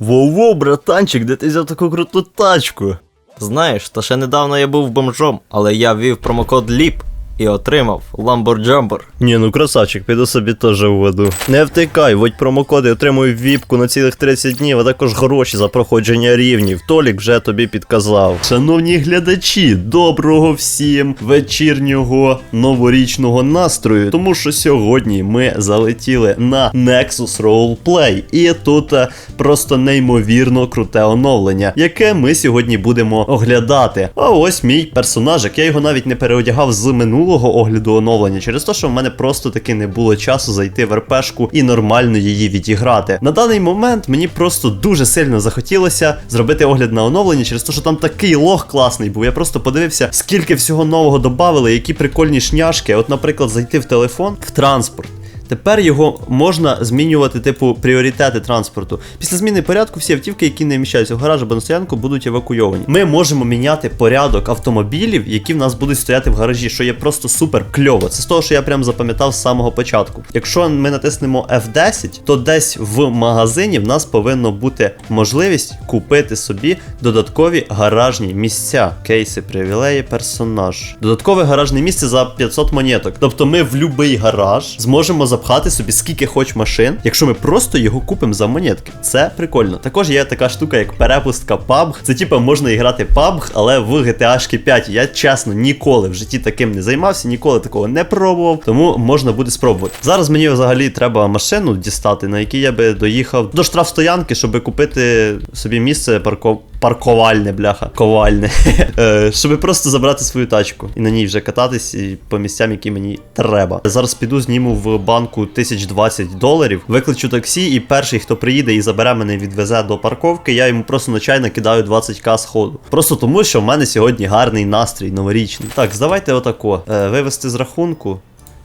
Воу-воу, братанчик, де ти взяв таку круту тачку? Знаєш, та ще недавно я був бомжом, але я ввів промокод LEAP і отримав Lamborghini. Ні, ну красавчик, піду собі теж введу. Не втикай, вводь промокоди, отримуй віпку на цілих 30 днів, а також гроші за проходження рівнів. Толік вже тобі підказав. Шановні глядачі, доброго всім вечірнього новорічного настрою. Тому що сьогодні ми залетіли на Nexus Roleplay. І тут е, просто неймовірно круте оновлення, яке ми сьогодні будемо оглядати. А ось мій персонажик. Я його навіть не переодягав з минулого огляду оновлення, через те, що в мене просто таки не було часу зайти в РПшку і нормально її відіграти. На даний момент мені просто дуже сильно захотілося зробити огляд на оновлення, через те, що там такий лог класний був. Я просто подивився, скільки всього нового додавали, які прикольні шняшки. От, наприклад, зайти в телефон в транспорт. Тепер його можна змінювати, типу, пріоритети транспорту. Після зміни порядку всі автівки, які не вміщаються в гараж або на стоянку, будуть евакуйовані. Ми можемо міняти порядок автомобілів, які в нас будуть стояти в гаражі, що є просто супер кльово. Це з того, що я прям запам'ятав з самого початку. Якщо ми натиснемо F10, то десь в магазині в нас повинно бути можливість купити собі додаткові гаражні місця. Кейси, привілеї, персонаж. Додаткове гаражне місце за 500 монеток. Тобто ми в будь-який гараж зможемо запхати собі скільки хоч машин, якщо ми просто його купимо за монетки. Це прикольно. Також є така штука, як перепустка PUBG. Це типа можна іграти PUBG, але в GTA 5. Я чесно ніколи в житті таким не займався, ніколи такого не пробував, тому можна буде спробувати. Зараз мені взагалі треба машину дістати, на якій я би доїхав до штрафстоянки, щоб купити собі місце парков. Парковальне, бляха, ковальне, Е, щоб просто забрати свою тачку і на ній вже кататись по місцям, які мені треба. Зараз піду зніму в банку 1020 доларів, викличу таксі, і перший, хто приїде і забере мене відвезе до парковки, я йому просто нечайно кидаю 20к з ходу. Просто тому, що в мене сьогодні гарний настрій новорічний. Так, здавайте отако. Е, вивести з рахунку.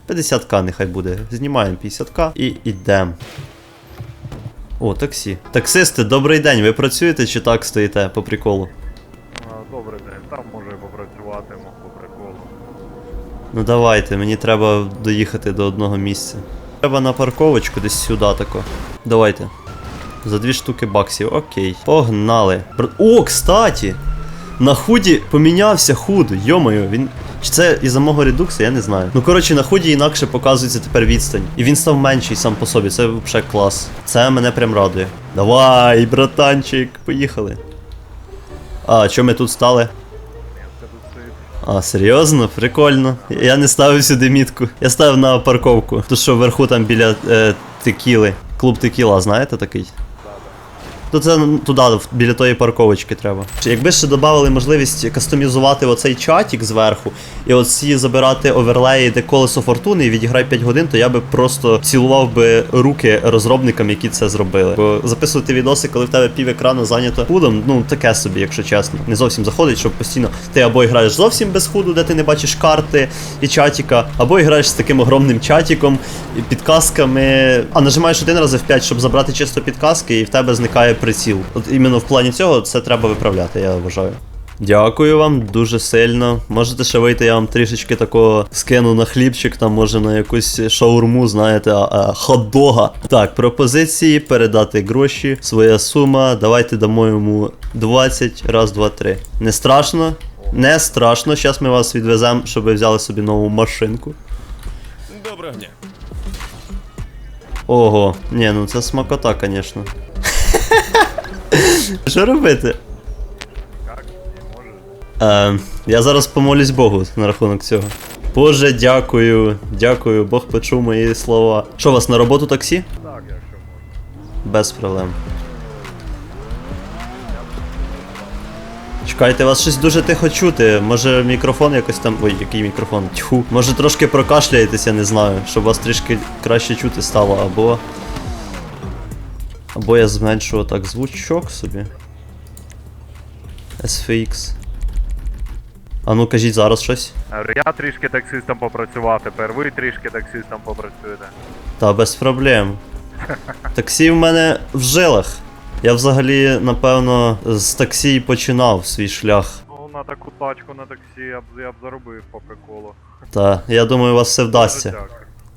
50к нехай буде. Знімаємо 50к і йдемо. О, таксі. Таксисти, добрий день. Ви працюєте чи так стоїте по приколу? Добрий день, там може попрацювати мог по приколу. Ну давайте, мені треба доїхати до одного місця. Треба на парковочку десь сюди тако. Давайте. За дві штуки баксів, окей. Погнали. О, кстати! На худі помінявся худ. Йомою, він. Чи це із-за мого редукса, я не знаю. Ну коротше, на худі інакше показується тепер відстань. І він став менший сам по собі. Це взагалі клас. Це мене прям радує. Давай, братанчик, поїхали. А, що ми тут стали? А, серйозно? Прикольно. Я не ставив сюди мітку. Я ставив на парковку. То що вверху там біля е, текіли. Клуб текіла, знаєте такий? То це ну, туди, біля тої парковочки треба. Якби ще додали можливість кастомізувати оцей чатік зверху, і оці забирати оверлеї, де колесо фортуни і відіграй 5 годин, то я би просто цілував би руки розробникам, які це зробили. Бо записувати відоси, коли в тебе пів екрану зайнято худом, ну таке собі, якщо чесно. Не зовсім заходить, щоб постійно ти або граєш зовсім без худу, де ти не бачиш карти і чатіка, або граєш з таким огромним чатіком підказками. А нажимаєш один раз F5, щоб забрати чисто підказки, і в тебе зникає приціл. От іменно в плані цього це треба виправляти, я вважаю. Дякую вам дуже сильно. Можете ще вийти, я вам трішечки такого скину на хлібчик, там може на якусь шаурму, знаєте, хот-дога. Так, пропозиції, передати гроші, своя сума. Давайте дамо йому 20, раз, два, три. Не страшно? Не страшно. Зараз ми вас відвеземо, щоб ви взяли собі нову машинку. Доброго дня. Ого, ні, ну це смакота, звісно. Що робити? Е, я зараз помолюсь Богу на рахунок цього. Боже, дякую, дякую, Бог почув мої слова. Що, у вас на роботу таксі? Так, якщо можна. Без проблем. Чекайте, вас щось дуже тихо чути. Може мікрофон якось там. Ой, який мікрофон? Тьху. Може трошки прокашляєтесь, я не знаю, щоб вас трішки краще чути стало, або. Або я зменшу так звучок собі. SFX. А ну кажіть зараз щось. Я трішки таксистом попрацював, тепер ви трішки таксистом попрацюєте. Та без проблем. Таксі в мене в жилах. Я взагалі, напевно, з таксі починав свій шлях. Ну, на таку тачку на таксі я б, я б заробив по приколу. Та я думаю, у вас все вдасться.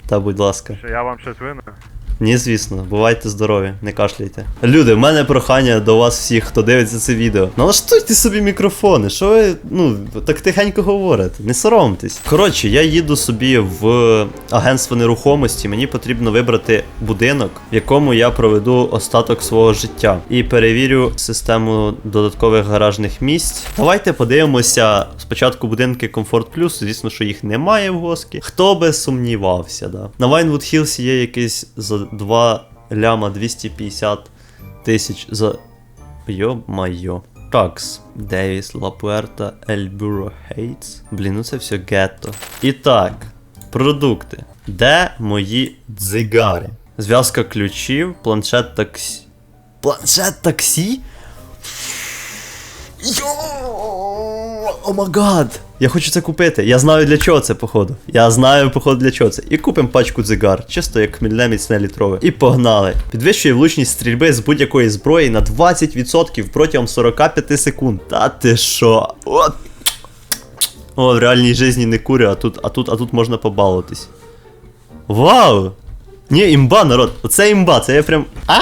Та будь ласка. Що я вам щось винен? Ні, звісно, бувайте здорові, не кашляйте. Люди, в мене прохання до вас всіх, хто дивиться це відео. Налаштуйте собі мікрофони, що ви, ну, так тихенько говорите, не соромтесь. Коротше, я їду собі в агентство нерухомості, мені потрібно вибрати будинок, в якому я проведу остаток свого життя. І перевірю систему додаткових гаражних місць. Давайте подивимося спочатку будинки Комфорт Плюс. Звісно, що їх немає в Госкі. Хто би сумнівався, да. На Вайнвуд Хілс є якийсь за 2 ляма 250 тисяч за. Йо-майо. Такс. Девіс, Лапуерта, Ельбюро Хейтс. Блін, ну це все гетто. І так, продукти. Де мої дзигари? Зв'язка ключів, планшет таксі. Планшет таксі? Йо! О магад! Я хочу це купити. Я знаю для чого це, походу. Я знаю, походу, для чого це. І купимо пачку дзигар, чисто як хмільне міцне літрове. І погнали. Підвищує влучність стрільби з будь-якої зброї на 20% протягом 45 секунд. Та ти що? От. О, в реальній житті не курю, а тут, а тут, а тут можна побалуватись. Вау! Ні, імба, народ. Оце імба, це я прям. А!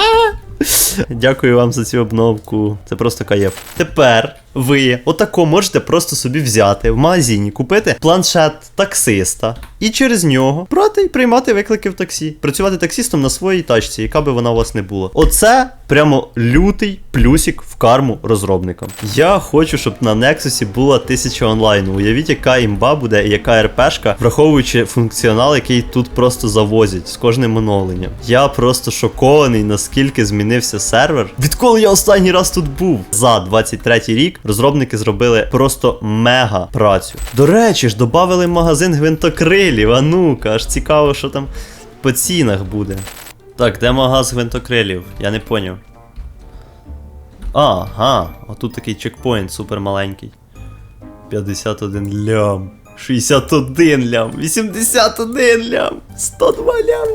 Дякую вам за цю обновку. Це просто кайф. Тепер ви отако можете просто собі взяти в магазині, купити планшет таксиста і через нього брати і приймати виклики в таксі. Працювати таксістом на своїй тачці, яка би вона у вас не була. Оце прямо лютий плюсик в карму розробникам. Я хочу, щоб на Nexus була 1000 онлайну. Уявіть, яка імба буде і яка РПшка, враховуючи функціонал, який тут просто завозять з кожним оновленням. Я просто шокований, наскільки змінився сервер. Відколи я останній раз тут був? За 23 рік розробники зробили просто мега працю. До речі ж, додали магазин гвинтокрилів. А ну-ка, аж цікаво, що там по цінах буде. Так, де магаз гвинтокрилів? Я не поняв. Ага, отут такий чекпоінт супер маленький. 51 лям. 61 лям. 81 лям. 102 лям.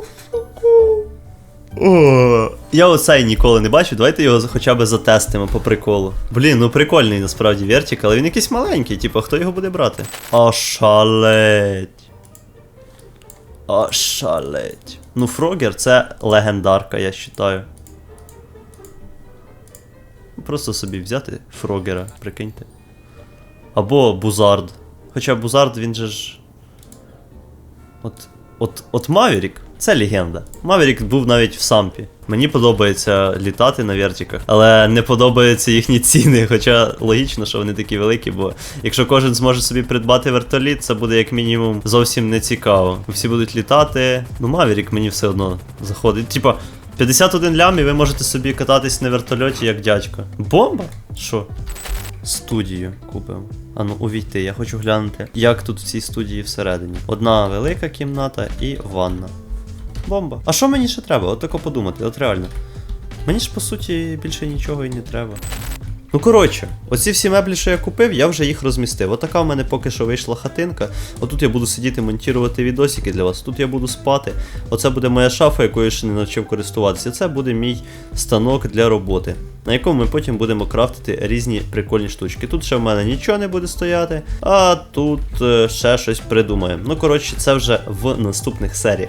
О, я оцей ніколи не бачив, давайте його хоча б затестимо по приколу. Блін, ну прикольний насправді вертик, але він якийсь маленький, типу, хто його буде брати? Ошалеть. Ошалеть. Ну, Фрогер це легендарка, я вважаю. Просто собі взяти Фрогера, прикиньте. Або Бузард. Хоча Бузард він же ж. От. От, от Мавірік це легенда. Мавірік був навіть в сампі. Мені подобається літати на вертиках, але не подобаються їхні ціни. Хоча логічно, що вони такі великі, бо якщо кожен зможе собі придбати вертоліт, це буде як мінімум зовсім не цікаво. Всі будуть літати. Ну, Мавірік мені все одно заходить. Типа, 51 лям і ви можете собі кататись на вертольоті як дядько. Бомба? Що? Студію купимо. А ну увійти, я хочу глянути, як тут в цій студії всередині. Одна велика кімната і ванна. Бомба. А що мені ще треба? От тако подумати, от реально. Мені ж по суті більше нічого і не треба. Ну коротше, оці всі меблі, що я купив, я вже їх розмістив. Отака в мене поки що вийшла хатинка. Отут я буду сидіти, монтувати відосики для вас. Тут я буду спати. Оце буде моя шафа, якою ще не навчив користуватися. Це буде мій станок для роботи, на якому ми потім будемо крафтити різні прикольні штучки. Тут ще в мене нічого не буде стояти, а тут е, ще щось придумаємо. Ну коротше, це вже в наступних серіях.